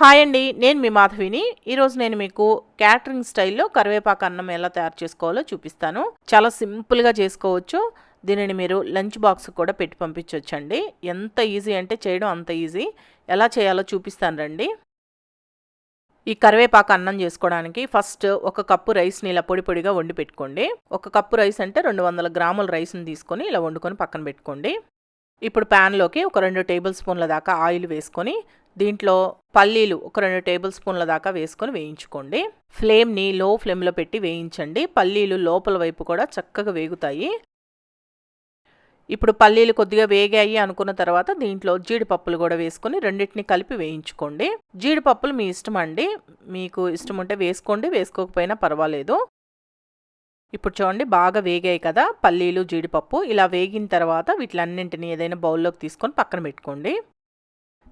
Hi అండి నేను మీ మాధవిని. ఈరోజు నేను మీకు క్యాటరింగ్ స్టైల్లో కరివేపాకు అన్నం ఎలా తయారు చేసుకోవాలో చూపిస్తాను. చాలా సింపుల్గా చేసుకోవచ్చు. దీనిని మీరు లంచ్ బాక్స్ కూడా పెట్టి పంపించవచ్చండి ఎంత ఈజీ అంటే చేయడం అంత ఈజీ. ఎలా చేయాలో చూపిస్తాను రండి. ఈ కరివేపాకు అన్నం చేసుకోవడానికి ఫస్ట్ ఒక కప్పు రైస్ని ఇలా పొడి పొడిగా వండి పెట్టుకోండి. ఒక కప్పు రైస్ అంటే రెండు వందల గ్రాముల రైస్ని తీసుకొని ఇలా వండుకొని పక్కన పెట్టుకోండి. ఇప్పుడు ప్యాన్లోకి ఒక రెండు టేబుల్ స్పూన్ల దాకా ఆయిల్ వేసుకొని దీంట్లో పల్లీలు ఒక రెండు టేబుల్ స్పూన్ల దాకా వేసుకొని వేయించుకోండి. ఫ్లేమ్ని లో ఫ్లేమ్లో పెట్టి వేయించండి. పల్లీలు లోపల వైపు కూడా చక్కగా వేగుతాయి. ఇప్పుడు పల్లీలు కొద్దిగా వేగాయి అనుకున్న తర్వాత దీంట్లో జీడిపప్పులు కూడా వేసుకొని రెండింటిని కలిపి వేయించుకోండి. జీడిపప్పులు మీ ఇష్టం అండి. మీకు ఇష్టం ఉంటే వేసుకోండి వేసుకోకపోయినా పర్వాలేదు. ఇప్పుడు చూడండి బాగా వేగాయి కదా పల్లీలు జీడిపప్పు. ఇలా వేగిన తర్వాత వీటిలన్నింటినీ ఏదైనా బౌల్లోకి తీసుకొని పక్కన పెట్టుకోండి.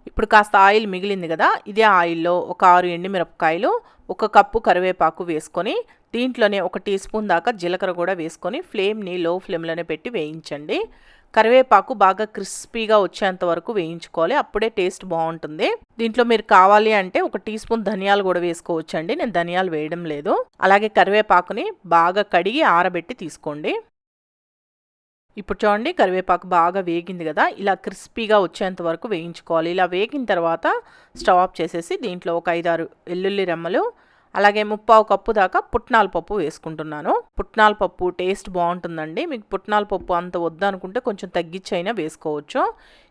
ఇప్పుడు కాస్త ఆయిల్ మిగిలింది కదా ఇదే ఆయిల్లో ఒక ఆరు ఎండుమిరపకాయలు ఒక కప్పు కరివేపాకు వేసుకొని దీంట్లోనే ఒక టీ స్పూన్ దాకా జీలకర్ర కూడా వేసుకొని ఫ్లేమ్ని లో ఫ్లేమ్లోనే పెట్టి వేయించండి. కరివేపాకు బాగా క్రిస్పీగా వచ్చేంత వరకు వేయించుకోవాలి అప్పుడే టేస్ట్ బాగుంటుంది. దీంట్లో మీరు కావాలి అంటే ఒక టీ స్పూన్ ధనియాలు కూడా వేసుకోవచ్చండి నేను ధనియాలు వేయడం లేదు. అలాగే కరివేపాకుని బాగా కడిగి ఆరబెట్టి తీసుకోండి. ఇప్పుడు చూడండి కరివేపాకు బాగా వేగింది కదా ఇలా క్రిస్పీగా వచ్చేంత వరకు వేయించుకోవాలి. ఇలా వేగిన తర్వాత స్టవ్ ఆఫ్ చేసేసి దీంట్లో ఒక ఐదారు వెల్లుల్లి రెమ్మలు అలాగే ముప్పావు కప్పు దాకా పుట్నాల పప్పు వేసుకుంటున్నాను. పుట్నాల పప్పు టేస్ట్ బాగుంటుందండి. మీకు పుట్నాల పప్పు అంత వద్దనుకుంటే కొంచెం తగ్గించైనా వేసుకోవచ్చు.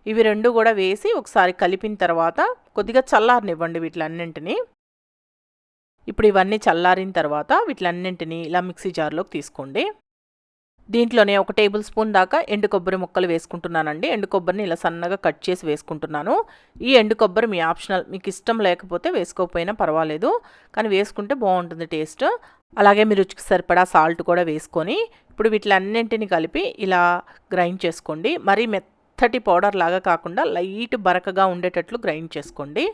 ఇవి రెండు కూడా వేసి ఒకసారి కలిపిన తర్వాత కొద్దిగా చల్లారనివ్వండి వీటిలన్నింటినీ. ఇప్పుడు ఇవన్నీ చల్లారిన తర్వాత వీటిలన్నింటినీ ఇలా మిక్సీ జార్లోకి తీసుకోండి. దీంట్లోనే ఒక టేబుల్ స్పూన్ దాకా ఎండు కొబ్బరి ముక్కలు వేసుకుంటున్నానండి. ఎండు కొబ్బరిని ఇలా సన్నగా కట్ చేసి వేసుకుంటున్నాను. ఈ ఎండు కొబ్బరి మీ ఆప్షనల్ మీకు ఇష్టం లేకపోతే వేసుకోకపోయినా పర్వాలేదు. కానీ వేసుకుంటే బాగుంటుంది టేస్ట్. అలాగే మీరు రుచికి సరిపడా సాల్ట్ కూడా వేసుకొని ఇప్పుడు వీటిలన్నింటిని కలిపి ఇలా గ్రైండ్ చేసుకోండి. మరీ మెత్తటి పౌడర్ లాగా కాకుండా లైట్ బరకగా ఉండేటట్లు గ్రైండ్ చేసుకోండి.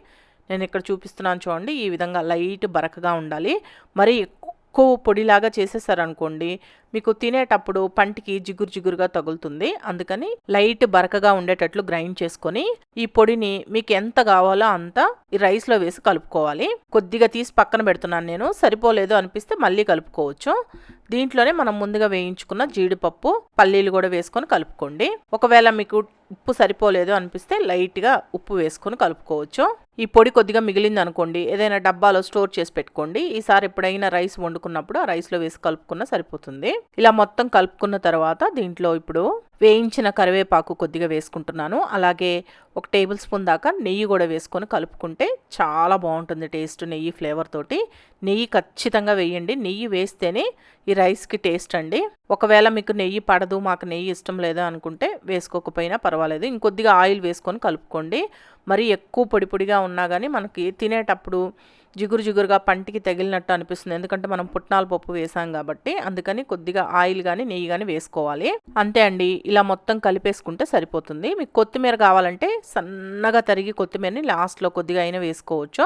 నేను ఇక్కడ చూపిస్తున్నాను చూడండి ఈ విధంగా లైట్ బరకగా ఉండాలి. మరీ ఎక్కువ పొడిలాగా చేసేసారనుకోండి మీకు తినేటప్పుడు పంటికి జిగురు జిగురుగా తగులుతుంది. అందుకని లైట్ బరకగా ఉండేటట్లు గ్రైండ్ చేసుకొని ఈ పొడిని మీకు ఎంత కావాలో అంత ఈ రైస్లో వేసి కలుపుకోవాలి. కొద్దిగా తీసి పక్కన పెడుతున్నాను నేను. సరిపోలేదు అనిపిస్తే మళ్ళీ కలుపుకోవచ్చు. దీంట్లోనే మనం ముందుగా వేయించుకున్న జీడిపప్పు పల్లీలు కూడా వేసుకొని కలుపుకోండి. ఒకవేళ మీకు ఉప్పు సరిపోలేదు అనిపిస్తే లైట్గా ఉప్పు వేసుకొని కలుపుకోవచ్చు. ఈ పొడి కొద్దిగా మిగిలింది అనుకోండి ఏదైనా డబ్బాలో స్టోర్ చేసి పెట్టుకోండి. ఈసారి ఎప్పుడైనా రైస్ వండుకున్నప్పుడు ఆ రైస్లో వేసి కలుపుకున్న సరిపోతుంది. ఇలా మొత్తం కలుపుకున్న తర్వాత దీంట్లో ఇప్పుడు వేయించిన కరివేపాకు కొద్దిగా వేసుకుంటున్నాను. అలాగే ఒక టేబుల్ స్పూన్ దాకా నెయ్యి కూడా వేసుకొని కలుపుకుంటే చాలా బాగుంటుంది టేస్ట్ నెయ్యి ఫ్లేవర్ తోటి. నెయ్యి ఖచ్చితంగా వేయండి. నెయ్యి వేస్తేనే ఈ రైస్కి టేస్ట్ అండి. ఒకవేళ మీకు నెయ్యి పడదు మాకు నెయ్యి ఇష్టం లేదు అనుకుంటే వేసుకోకపోయినా పర్వాలేదు. ఇంకొద్దిగా ఆయిల్ వేసుకొని కలుపుకోండి. మరి ఎక్కువ పొడి పొడిగా ఉన్నా కానీ మనకి తినేటప్పుడు జిగురు జిగురుగా పంటికి తగిలినట్టు అనిపిస్తుంది. ఎందుకంటే మనం పుట్నాల పప్పు వేసాం కాబట్టి అందుకని కొద్దిగా ఆయిల్ కానీ నెయ్యి కానీ వేసుకోవాలి. అంతే అండి. ఇలా మొత్తం కలిపేసుకుంటే సరిపోతుంది. మీకు కొత్తిమీర కావాలంటే సన్నగా తరిగి కొత్తిమీరని లాస్ట్లో కొద్దిగా అయినా వేసుకోవచ్చు.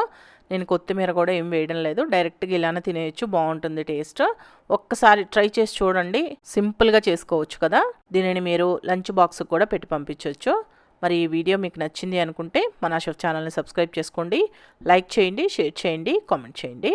నేను కొత్తిమీర కూడా ఏం వేయడం లేదు. డైరెక్ట్గా ఇలానే తినేయచ్చు. బాగుంటుంది టేస్ట్. ఒక్కసారి ట్రై చేసి చూడండి. సింపుల్గా చేసుకోవచ్చు కదా. దీనిని మీరు లంచ్ బాక్స్కి కూడా పెట్టి పంపించవచ్చు మరి ఈ వీడియో మీకు నచ్చింది అనుకుంటే మన షెఫ్ ఛానల్ని సబ్స్క్రైబ్ చేసుకోండి లైక్ చేయండి షేర్ చేయండి కామెంట్ చేయండి.